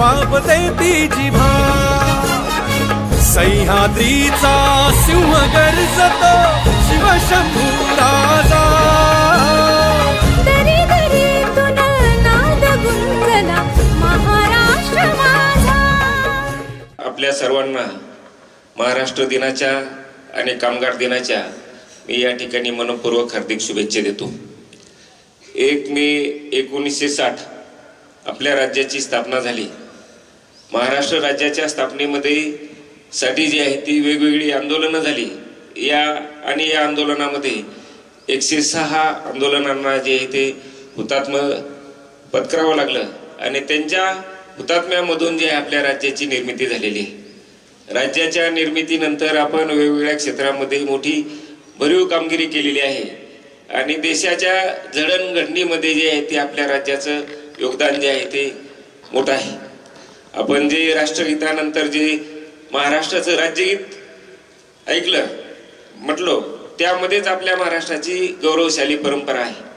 वापते ती जिभा सह्याद्रीचा सिंह गर्जतो शिवशंभू राजा. दरी दरीतून नाद गुंजला महाराष्ट्र माझा. आपल्या सर्वांना महाराष्ट्र दिनाच्या आणि कामगार दिनाच्या मी या ठिकाणी मनपूर्वक हार्दिक शुभेच्छा देतो. एक मे एकोणीसशे साठ आपल्या राज्याची स्थापना झाली. महाराष्ट्र राज्याच्या स्थापनेमध्ये साठी जी आहे ती वेगवेगळी आंदोलनं झाली. या आणि या आंदोलनामध्ये एकशे सहा आंदोलनांना जे आहे ते हुतात्म पत्करावं लागलं आणि त्यांच्या हुतात्म्यामधून जे आहे आपल्या राज्याची निर्मिती झालेली. आहे राज्याच्या निर्मितीनंतर आपण वेगवेगळ्या क्षेत्रामध्ये मोठी भरीव कामगिरी केलेली आहे आणि देशाच्या जडणघडणीमध्ये जे आहे ते आपल्या राज्याचं योगदान जे आहे ते मोठं आहे. आपण जे राष्ट्रगीतानंतर जे महाराष्ट्राचं राज्यगीत ऐकलं म्हटलो त्यामध्येच आपल्या महाराष्ट्राची गौरवशाली परंपरा आहे.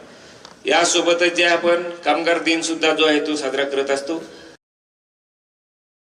यासोबतच जे आपण कामगार दिन सुद्धा जो आहे तो साजरा करत असतो